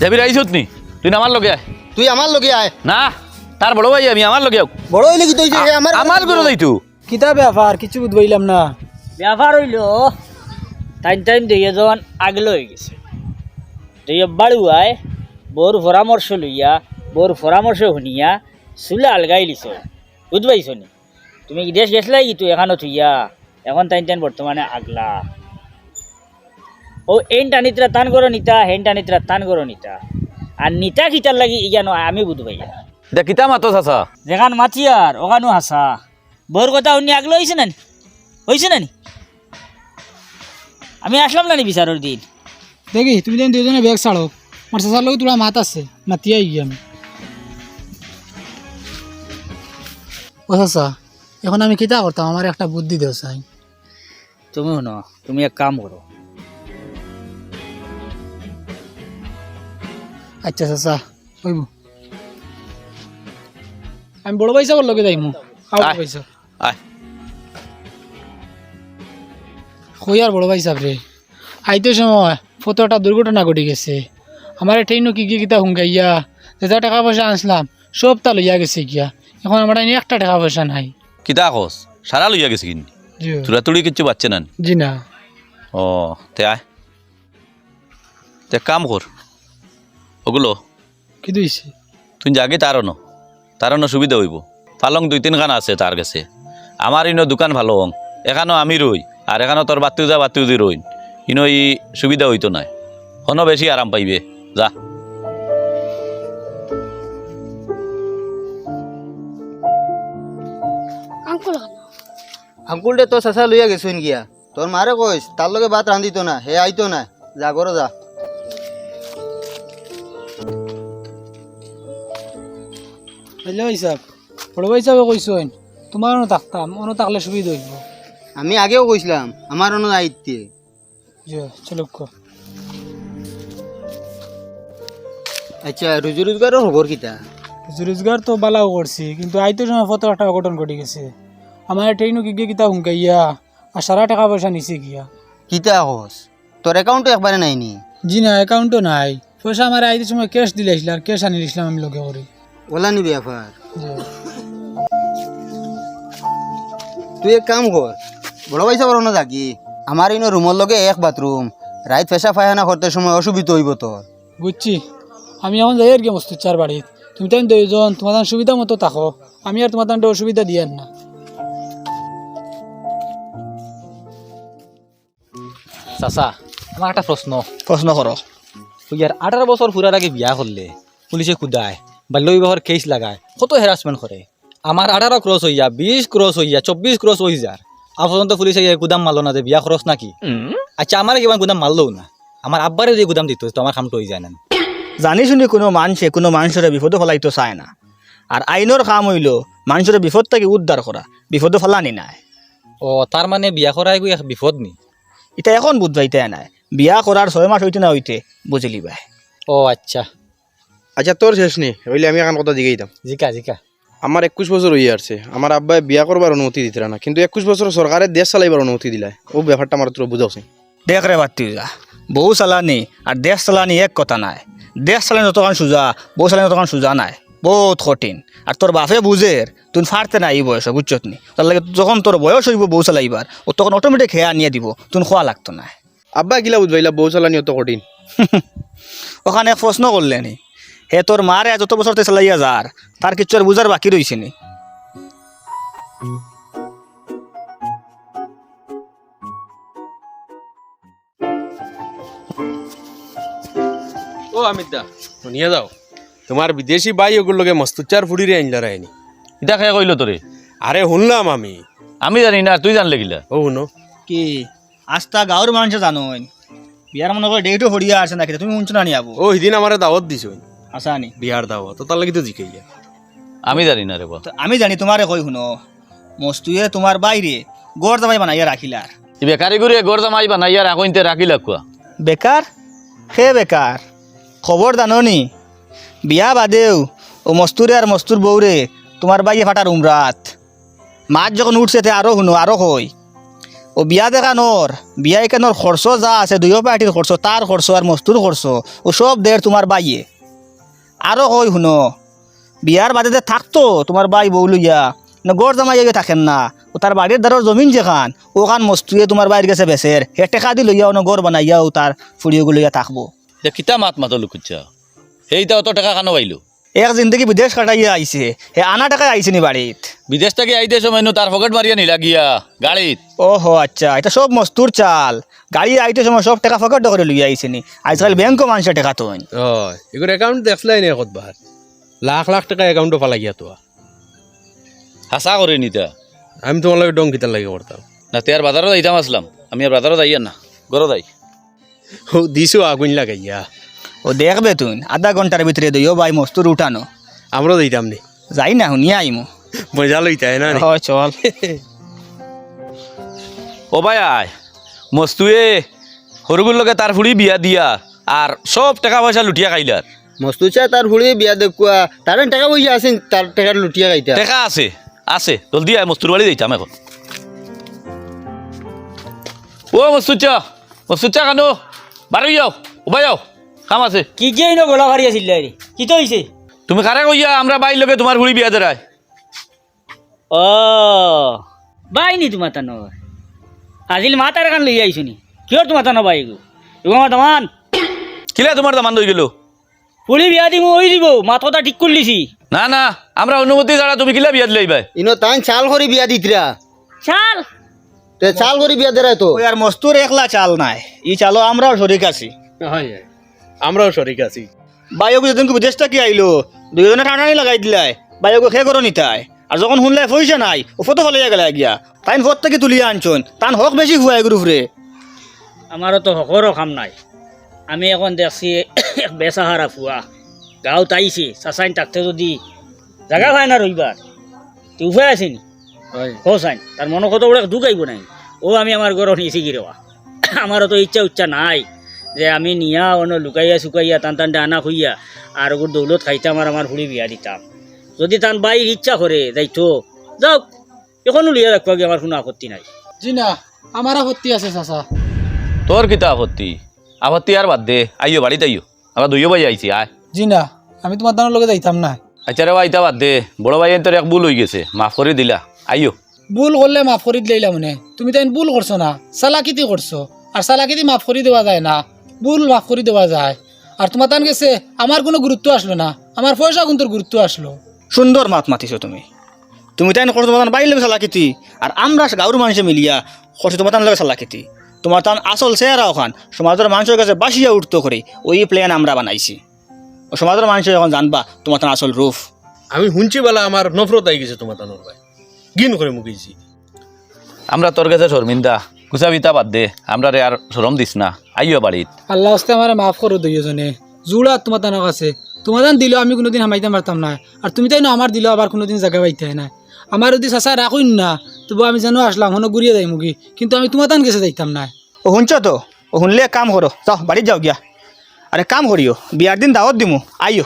যাবি রাইছত নি তুই না আমার লগে আয়। তুই আমার লগে আয়। না তার বড় ভাই আমি আমার লগে। বড় হইলে কি তুই আমার আমার করে যাই তুই। কিতা ব্যাপার কিছু বুঝবাইলাম না। ব্যাপার হইল টাইম টাইম দিয়ে যখন আগলে হয়ে গেছে। দিয়ে বাড়ুয়ায় বোর পরামর্শ লইয়া বোর পরামর্শ শুনিয়া চুলে আলগাই লিছ। বুঝবাইছ নি? তুমি কি দেশ গেছলাই কি তুই? এখানো থুইয়া। এখন টাইম টাইম বর্তমানে আগলা। ও এন টানিতরা তান করো নিতা হেন টানিতরা টান করো নিতা। আর নিতা খিতার লাগি ইয়া নয় আমি বুঝবাইয়া দে কিতা মাতো চাচা যেখান মাতি আর ওখানো হাসা। বোর কথা উনি আগলো হয়েছে না নি? হয়েছে না নি? আমি আসলাম না নি বিচারের দিন? দেখি তুমি যেন দুজনে ব্যাগ ছাড়ো আমার চাচার লগে তোরা মাত আছে মাতিয়াই গিয়ে আমি। ও চাচা এখন আমি কিতা করতাম আমার একটা বুদ্ধি দেও চাই তুমি শুনো তুমি এক কাম করো আচ্ছা চাচা হইব। আমি বড় পয়সা বল লগে যাইমু। পয়সা। কই আর বড় ভাই সাহেব রে আইতে সময় ফটো একটা দুর্ঘটনা ঘটে গেছে। আমার ট্রেন কি কি কিতা হুঙ্গাইয়া যেটা টাকা পয়সা আনছিলাম সব তা লইয়া গেছে গিয়া। এখন আমার এনে একটা টাকা পয়সা নাই। কিতা কস? সারা লইয়া গেছে কিনি? জি। তুরা তুড়ি কিচ্ছু পাচ্ছে না জি না। ও তে আয়। তে কাম কর। ওগুলো? কি দিয়েছি? তুই জাগে তারও তারও সুবিধা হইব। পালং দুই তিন খান আছে তার কাছে। আমার ইনো দোকান ভালো হং। এখানো আমি রই আর এখানো তোর বাতিও যা বাতিও দি রইন। ইনো ই সুবিধা হইতো নাই। হনো বেশি আরাম পাইবে। যা। আঙ্কুলটা তো চাচা লইয়া গেছুন গিয়া। তোর মারে কইস তার লগে ভাত রান্ধিত না হে আইতো না যা করো যা। হইলে হিসাব বড় সাহেব কইসইন? তোমার অনু থাকতাম অনু থাকলে সুবিধা হইব। আমি আগেও কইছিলাম আমার অন্য জি চলো আচ্ছা রুজি রোজগারও খবর কিতা? রুজি রোজগার তো বালাও করছি কিন্তু আইতে সময় ফটো একটা অঘটন ঘটে গেছে। আমার ট্রেনও কি কিতা হুঙ্কাইয়া আর সারা টাকা পয়সা নিছে গিয়া। কিতা হস তোর অ্যাকাউন্টে একবারে নাইনি? জি না অ্যাকাউন্টও নাই। পয়সা আমার আইতে সময় ক্যাশ দিলে আর ক্যাশ আনি দিয়েছিলাম আমি লোকে করে। ওলা নিবি ব্যাপার তুই এক কাম কর বড় পয়সা বড় না থাকি আমার ইনো রুমের লগে এক বাথরুম রাইত পেশা ফায়খানা করতে সময় অসুবিধা হইব তোর বুঝছি। আমি এখন যাই আর কি মস্ত চার বাড়িত তুমি তাই দুইজন তোমার সুবিধা মতো থাকো। আমি আর তোমার অসুবিধা দিয়ার না। চাচা আমার একটা প্রশ্ন প্রশ্ন করো ইয়ার আঠারো বছর ফুরার আগে বিয়া করলে পুলিশে কুদায় বাল্য বিবাহর কেস লাগায় কত হ্যারাসমেন্ট করে আমার আঠারো ক্রস হইয়া বিশ ক্রস হইয়া চব্বিশ ক্রস হয়ে যার পর্যন্ত পুলিশে গুদাম মারলো না যে বিয়া খরচ নাকি আচ্ছা আমার কিমান গুদাম মারলো না? আমার আব্বারে যে গুদাম দিত তো আমার কামটো হয়ে যায় না। জানি শুনি কোনো মানুষে কোনো মানুষের বিপদে ফেলাইতো চায় না। আর আইনের কাম হইল মানুষের বিপদ থেকে উদ্ধার করা বিপদে ফেলানি নাই। ও তার মানে বিয়া করাই গই এক বিপদ নি? এটা এখন বুঝবাইতে নাই। বিয়া করার ছয় মাস হইতে না হইতে বুঝলি ভাই ও আচ্ছা। আচ্ছা তোর শেষ নেই হইলে আমি এখন কথা দাম। জিকা জিকা। আমার একুশ বছর হয়ে আসছে আমার আব্বাই বিয়া করবার অনুমতি দিতে না। কিন্তু একুশ বছর সরকারে দেশ চালাইবার অনুমতি দিলাই ও ব্যাপারটা আমার তোর বুঝাওছে দেখ রে বাতি যা। বউ চালানি আর দেশ চালানি এক কথা নাই। দেশ চালানি যতক্ষণ সোজা বউ চালানি ততক্ষণ সোজা নাই। বহুত কঠিন। আর তোর বাপে বুঝের তুই ফারতে নাই এই বয়স বুঝছত নি? তার লাগে যখন তোর বয়স হইব বউ চালাইবার ও তখন অটোমেটিক হেয়া নিয়ে দিব। তুই খোয়া লাগতো না আব্বা গিলা বুঝবাইলা বউ চালানি অত কঠিন। ওখানে এক প্রশ্ন করলে নি? হে তোর মারে যত বছর তে চালাইয়া যার তার কিছু আর বুঝার বাকি রইছে নি। ও অমিত দা শুনিয়ে যাও। তোমার বিদেশি ভাই ওগুলোকে মস্তুচার ফুড়িরে আইনলা রায়নি। ইটা খেয়ে কইল তোরে? আরে শুনলাম আমি। আমি জানি না তুই জানলে গিলা ও শুনো। কি? আস্তা গাঁৱৰ মানুহে জানো বিয়াৰ মনে কৰি ডেইটো সৰিয়া আছে নাকি তুমি শুনছো না নি আবু? ও সিদিন আমার দাওয়াত দিছ আছা নি বিহার দাওয়াত তো তার লাগি তো জিকাইয়া আমি জানি না রে বা আমি জানি তোমারে কই শুনো। মস্তুয়ে তোমার বাইরে গড় জামাই বানাইয়া রাখিলার ই বেকারি করে গড় জামাই বানাই আর আকৌ ইনতে রাখিলা কুয়া বেকাৰ? সে বেকাৰ? খবৰ জাননি বিয়া বাদেও ও মস্তুরে আর মস্তুর বউরে তোমার বাইয়ে ফাটার উমরাত মাছ যখন উঠছে তে আরও শুনো আরও কই ও বিয়া দেখা দেখানোর বিয়া এখানোর খরচ যা আছে দুইও পার্টির খরচ তার খরচ আর মস্তুর খরচ ও সব দেড় তোমার বাইয়ে। আরও কই শুনো। বিয়ার বাদে থাকতো তোমার বাই বউ লইয়া গড় জামাই আগে থাকেন না। ও তার বাড়ির দ্বারর জমিন যেখান ওখান মস্তুয়ে তোমার বাইর গেছে বেসের হে টেকা দি লইয়াও না গড় বানাইয়াও তার ফুড়িওগুলো লইয়া থাকব। কিতা মাত মাত লুকুচ্ছা সেইটা অত টাকা কেন পাইলো এক জিন্দগি বিদেশ কাটাইয়া আইছে। হে আনা টাকায় আইছে নি বাড়িত। বিদেশ থেকে আইতে সময় নো তার পকেট মারিয়া নিলা গিয়া গাড়িত। ওহো আচ্ছা এটা সব মস্তুর চাল। গাড়ি আইতে সময় সব টাকা ফকট করে লইয়া আইছে নি। আজকাল ব্যাংকও মানুষের টাকা তো হয় এগুলো অ্যাকাউন্ট দেখলাই নে কতবার লাখ লাখ টাকা অ্যাকাউন্টও ফালা গিয়া তো হাসা করে নিতা আমি তোমার লাগে ডং কিতার লাগে করতাম না তে আর বাজারও যাইতাম আসলাম আমি আর বাজারও যাইয়া না। গরো যাই ও দিছো আগুন লাগাইয়া ও দেখবে তুই। আধা ঘণ্টার ভিতরে দইও ভাই মস্তুর উঠানো। আমরাও দিতাম নি। যাই না শুনিয়া আইমু। মজা লইতাই না? হয় চল। ও ভাই আয়। মস্তুয়ে সৰুগুৰ লগে তাৰ ফুৰি বিয়া দিয়া আর সব টাকা পয়সা লুটিয়া খাইলার মস্তু চা তার হুড়ি বিয়া দেখুয়া তার টাকা পয়সা আছে তার টাকা লুটিয়া খাইতা। টেকা আছে আছে। জলদি আয় মস্তুর বাড়ি যাইতাম এখন। ও মস্তুচা মস্তুচা কানো বারো যাও উবাই যাও। কাম আছে? কি যে ইনো গলা ভারি আছিল রে? কি তো হইছে? তুমি কারে কইয়া আমরা বাইর লগে তোমার ফুৰি বিয়া দেরায়? ও বাইনি তোমার তানো আজিল মা তার কান লই আইছো নি। কিয়র তোমার তানো বাই গো? এগো মা তামান কিলা তোমার দামান দই গেল? পুলি বিয়া দিমু ওই দিব। মাথা ঠিক করে লিছি না না আমরা অনুমতি ছাড়া তুমি কিলা বিয়া দিলাইবা ইনো তান চাল করে বিয়া দিতরা চাল? তে চাল করে বিয়া দেরাই তো। ওই আর মস্তুর একলা চাল নাই। ই চালো আমরাও শরিক আছি। হয়। আমরাও শরিক আছি। বাইক যেদিন বিদেশটা কি আইলো? দুজনে টানানি লাগাই দিলাই বাইক সে করো নিতাই আর যখন শুনলাই পয়সা নাই ও ফটো ফলাইয়া গেলা গিয়া তাইন ফট থেকে তুলিয়া আনছন। তান হক বেশি হুয়াই গুরু ফুরে। আমারও তো হকরও কাম নাই। আমি এখন দেখছি বেসাহারা ফুয়া। গাঁৱত আইছে চাচাইন থাকতে যদি জাগা পায় না রইবার তো উপায় আছে নি? হয়। হোসাইন তার মনে কত বড় দুঃখ আইব নাই। ও আমি আমার ঘর নিয়েছি কি রেওয়া আমারও তো ইচ্ছা উচ্চা নাই। যে আমি নিয়া অন্য লুকাইয়া শুকাইয়া তান টান আনা খুইয়া আর ওগুর দৌলত খাইতাম আর আমার হুড়ি বিয়া দিতাম। যদি তান বাইর ইচ্ছা করে যাইতো যাও এখনও লিয়া রাখবা কি আমার কোনো আপত্তি নাই। জি না আমার আপত্তি আছে চাচা। তোর কিতা আপত্তি? আপত্তি আর বাদ দে আইও বাড়িতে আইও। আমরা দুইও ভাই আইছি আয়। জি না আমি তোমার দানোর লগে যাইতাম না। আচ্ছা রে আইতা বাদ দে বড় ভাই তোর এক ভুল হয়ে গেছে মাফ করে দিলা আইও। ভুল করলে মাফ করে দিলাইলা মানে তুমি তাই ভুল করছ না চালাকিতি করছ আর চালাকিতি মাফ করে দেওয়া যায় না। ভুল মাফ করে দেওয়া যায়। আর তোমার তান গেছে আমার কোনো গুরুত্ব আসলো না। আমার পয়সা কিন্তু গুরুত্ব আসলো। সুন্দর মাত মাতিছো তুমি। তুমি তাই করছ তোমার বাইর লগে চালাকিতি আর আমরা গাঁর মানুষে মিলিয়া করছি তোমার তান লগে চালাকিতি তোমার তান আসল চেহারা ওখান সমাজের মানুষের কাছে বাসিয়া উঠতো করে ওই প্ল্যান আমরা বানাইছি। ও সমাজের মানুষ যখন জানবা তোমার তান আসল রূপ। আমি শুনছি বেলা আমার নফরত আই গেছে তোমার তানোর ভাই। গিন করে মুখিছি আমরা তোর কাছে শর্মিন্দা গুছা বিতা বাদ দে আমরা রে আর সরম দিস না। আইও বাড়িত। আল্লাহ হস্তে আমার মাফ করো দুইজনে জুড়া তোমার তানক আছে। তোমার দান দিলেও আমি কোনোদিন হামাইতে পারতাম না। আর তুমি তাই না আমার দিলেও আবার কোনোদিন জায়গা পাইতে না। আমার যদি চাচা রাখুন না তবু আমি যেন আসলাম হনো ঘুরিয়ে যাই মুগি। কিন্তু আমি তোমার তান গেছে যাইতাম না। ও শুনছ তো? ও শুনলে কাম করো। যাও বাড়িত যাও গিয়া। আরে কাম করিও বিয়ার দিন দাওয়াত দিমু। আইও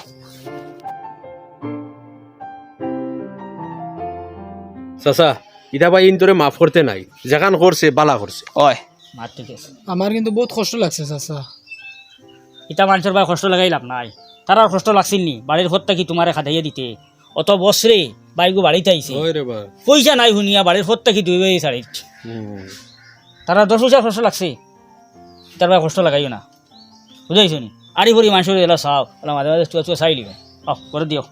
চাচা ইটা ভাই ইন তোরে মাফ করতে নাই। যেখান করছে বালা করছে। ওই মার ঠিক আছে। আমার কিন্তু বহুত কষ্ট লাগছে চাচা। ইটা মানুষের ভাই কষ্ট লাগাই লাভ নাই। তার আর কষ্ট লাগছিল নি। বাড়ির ফটটা কি তোমারে খাটাইয়া দিতে? অত বছরে বাইকু বাড়িতে আইছে। পয়সা নাই শুনিয়া বাড়ির ফটটা কি দুই বাই ছাড়ি তারা দশ পয়সা কষ্ট লাগছে। তার ভাই কষ্ট লাগাইও না। বুঝাইছো নি? আড়ি ভরি মানুষের এলা চাও। মাঝে মাঝে চুয়া চুয়া চাই লিবে। আহ করে দিও।